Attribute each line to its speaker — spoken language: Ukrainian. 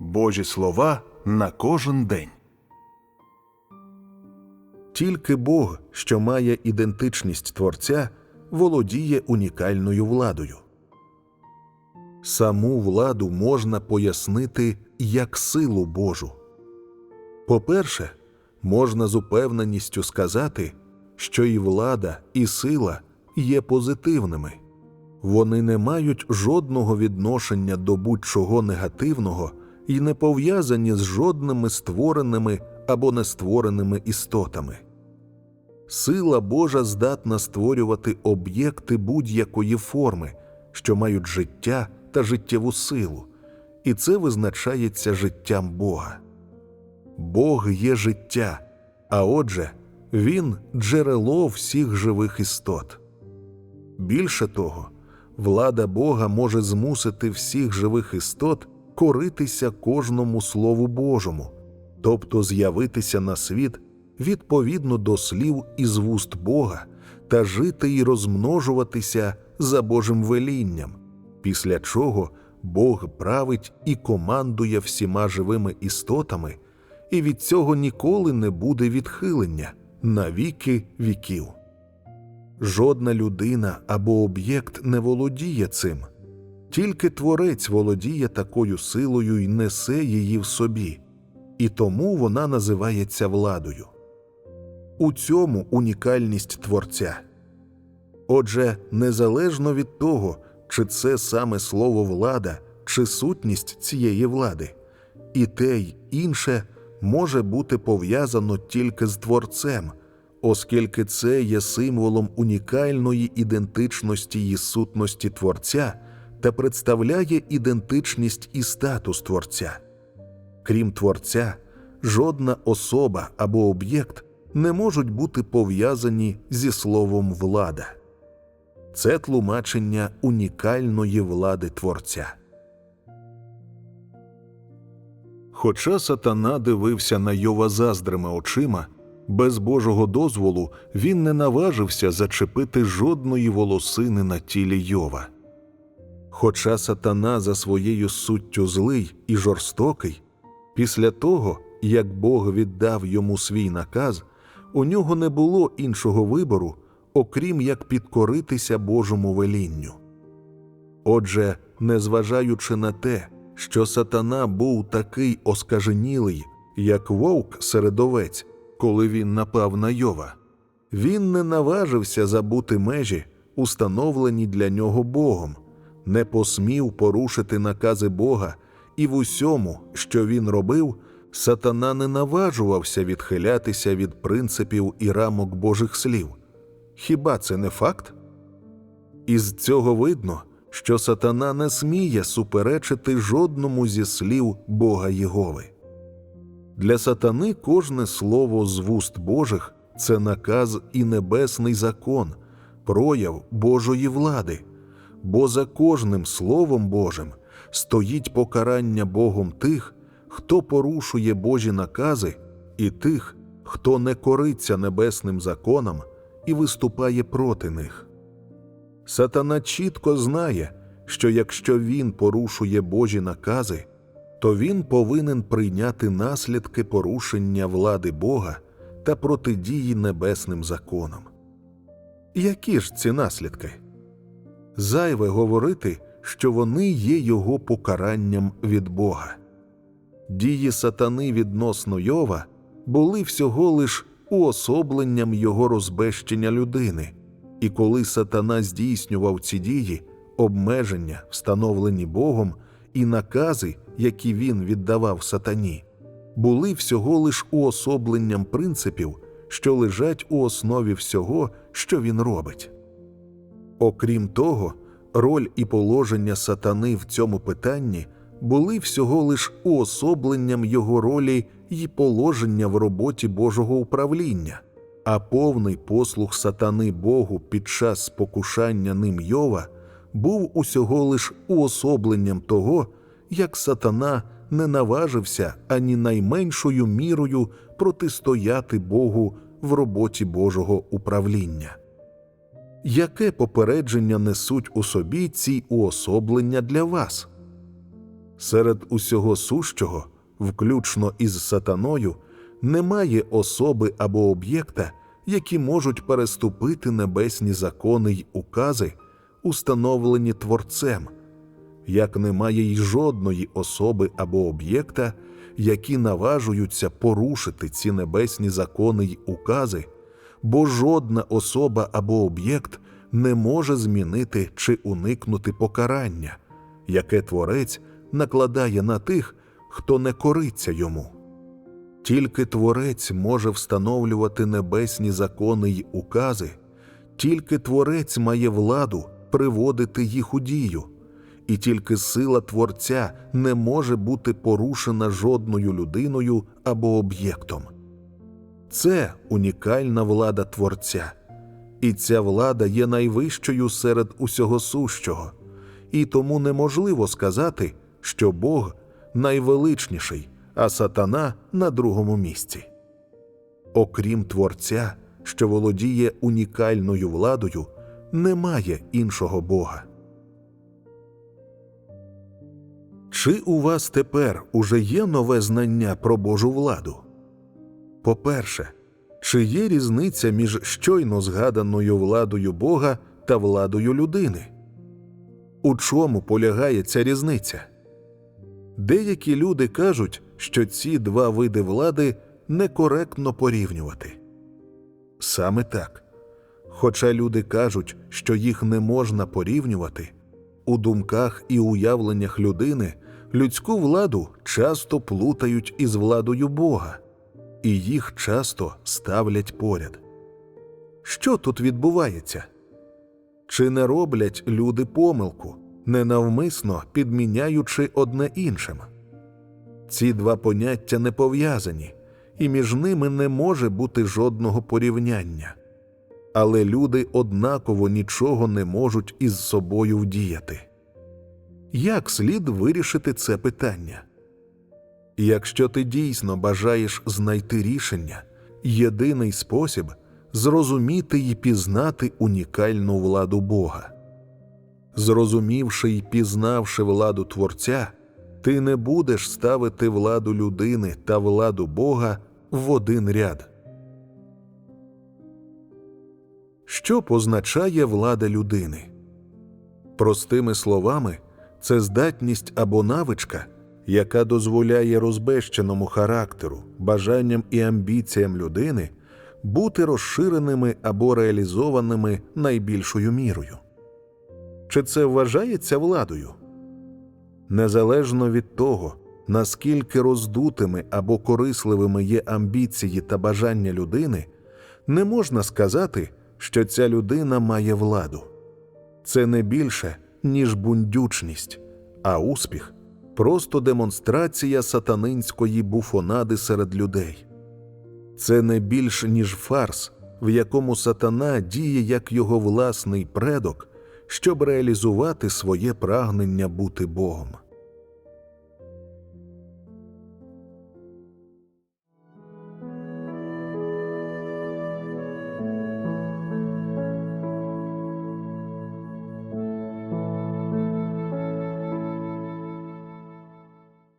Speaker 1: Божі слова на кожен день.
Speaker 2: Тільки Бог, що має ідентичність Творця, володіє унікальною владою. Саму владу можна пояснити як силу Божу. По-перше, можна з упевненістю сказати, що і влада, і сила є позитивними. Вони не мають жодного відношення до будь-чого негативного і не пов'язані з жодними створеними або нествореними істотами. Сила Божа здатна створювати об'єкти будь-якої форми, що мають життя та життєву силу, і це визначається життям Бога. Бог є життя, а отже, Він джерело всіх живих істот. Більше того, влада Бога може змусити всіх живих істот коритися кожному Слову Божому, тобто з'явитися на світ відповідно до слів із вуст Бога та жити і розмножуватися за Божим велінням, після чого Бог править і командує всіма живими істотами, і від цього ніколи не буде відхилення на віки віків. Жодна людина або об'єкт не володіє цим, тільки творець володіє такою силою і несе її в собі, і тому вона називається владою. У цьому унікальність творця. Отже, незалежно від того, чи це саме слово влада, чи сутність цієї влади, і те й інше може бути пов'язано тільки з творцем, оскільки це є символом унікальної ідентичності і сутності творця та представляє ідентичність і статус творця. Крім творця, жодна особа або об'єкт не можуть бути пов'язані зі словом влада. Це тлумачення унікальної влади творця. Хоча сатана дивився на Йова заздрими очима, без Божого дозволу він не наважився зачепити жодної волосини на тілі Йова. Хоча сатана за своєю суттю злий і жорстокий, після того, як Бог віддав йому свій наказ, у нього не було іншого вибору, окрім як підкоритися Божому велінню. Отже, незважаючи на те, що сатана був такий оскаженілий, як вовк середовець, коли він напав на Йова, він не наважився забути межі, установлені для нього Богом, не посмів порушити накази Бога, і в усьому, що він робив, сатана не наважувався відхилятися від принципів і рамок Божих слів. Хіба це не факт? Із цього видно, що сатана не сміє суперечити жодному зі слів Бога Єгови. Для сатани кожне слово з вуст Божих це наказ і небесний закон, прояв Божої влади, бо за кожним словом Божим стоїть покарання Богом тих, хто порушує Божі накази, і тих, хто не кориться небесним законам і виступає проти них. Сатана чітко знає, що якщо він порушує Божі накази, то він повинен прийняти наслідки порушення влади Бога та протидії небесним законам. Які ж ці наслідки? Зайве говорити, що вони є його покаранням від Бога. Дії сатани відносно Йова були всього лиш уособленням його розбещення людини, і коли сатана здійснював ці дії, обмеження, встановлені Богом, і накази, які він віддавав сатані, були всього лиш уособленням принципів, що лежать у основі всього, що він робить. Окрім того, роль і положення сатани в цьому питанні були всього лиш уособленням його ролі і положення в роботі Божого управління, а повний послух сатани Богу під час спокушання ним Йова був усього лиш уособленням того, як сатана не наважився ані найменшою мірою протистояти Богу в роботі Божого управління. Яке попередження несуть у собі ці уособлення для вас? Серед усього сущого, включно із сатаною, немає особи або об'єкта, які можуть переступити небесні закони й укази, установлені Творцем, як немає й жодної особи або об'єкта, які наважуються порушити ці небесні закони й укази, бо жодна особа або об'єкт не може змінити чи уникнути покарання, яке Творець накладає на тих, хто не кориться йому. Тільки Творець може встановлювати небесні закони й укази, тільки Творець має владу приводити їх у дію, і тільки сила Творця не може бути порушена жодною людиною або об'єктом. Це унікальна влада Творця, і ця влада є найвищою серед усього сущого, і тому неможливо сказати, що Бог найвеличніший, а сатана на другому місці. Окрім Творця, що володіє унікальною владою, немає іншого Бога. Чи у вас тепер уже є нове знання про Божу владу? По-перше, чи є різниця між щойно згаданою владою Бога та владою людини? У чому полягає ця різниця? Деякі люди кажуть, що ці два види влади некоректно порівнювати. Саме так. Хоча люди кажуть, що їх не можна порівнювати, у думках і уявленнях людини людську владу часто плутають із владою Бога, і їх часто ставлять поряд. Що тут відбувається? Чи не роблять люди помилку, ненавмисно підміняючи одне іншим? Ці два поняття не пов'язані, і між ними не може бути жодного порівняння. Але люди однаково нічого не можуть із собою вдіяти. Як слід вирішити це питання? Якщо ти дійсно бажаєш знайти рішення, єдиний спосіб зрозуміти і пізнати унікальну владу Бога. Зрозумівши і пізнавши владу Творця, ти не будеш ставити владу людини та владу Бога в один ряд. Що позначає влада людини? Простими словами, це здатність або навичка, яка дозволяє розбещеному характеру, бажанням і амбіціям людини бути розширеними або реалізованими найбільшою мірою. Чи це вважається владою? Незалежно від того, наскільки роздутими або корисливими є амбіції та бажання людини, не можна сказати, що ця людина має владу. Це не більше, ніж бундючність, а успіх просто демонстрація сатанинської буфонади серед людей. Це не більш ніж фарс, в якому сатана діє як його власний предок, щоб реалізувати своє прагнення бути Богом.